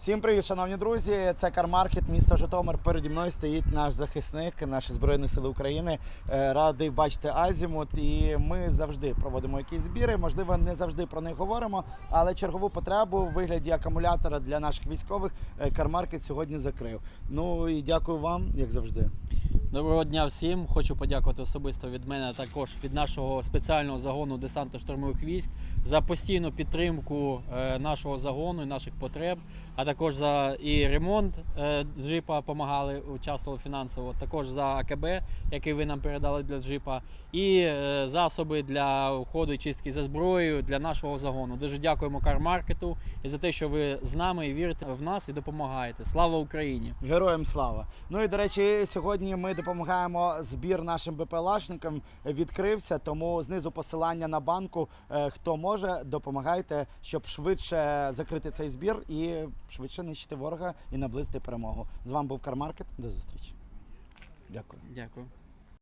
Всім привіт, шановні друзі! Це Кармаркет, місто Житомир. Переді мною стоїть наш захисник, наші збройні сили України. Е, Радий бачити Азімут. І ми завжди проводимо якісь збіри. Можливо, не завжди про них говоримо, але чергову потребу в вигляді акумулятора для наших військових е, Кармаркет сьогодні закрив. Ну і дякую вам, як завжди. Доброго дня всім. Хочу подякувати особисто від мене, також від нашого спеціального загону десанту штурмових військ за постійну підтримку е, нашого загону і наших потреб, а також за і ремонт е, джипа допомагали, участвували фінансово, також за АКБ, який ви нам передали для джипа, і е, засоби для уходу і чистки за зброєю для нашого загону. Дуже дякуємо кармаркету і за те, що ви з нами і вірите в нас і допомагаєте. Слава Україні! Героям слава! Ну і до речі, сьогодні ми допомагаємо збір нашим БПЛАшникам. Відкрився, тому знизу посилання на банку. Е, Хто може, допомагайте, щоб швидше закрити цей збір і швидше нищити ворога і наблизити перемогу. З вами був Кармаркет. До зустрічі. Дякую. Дякую.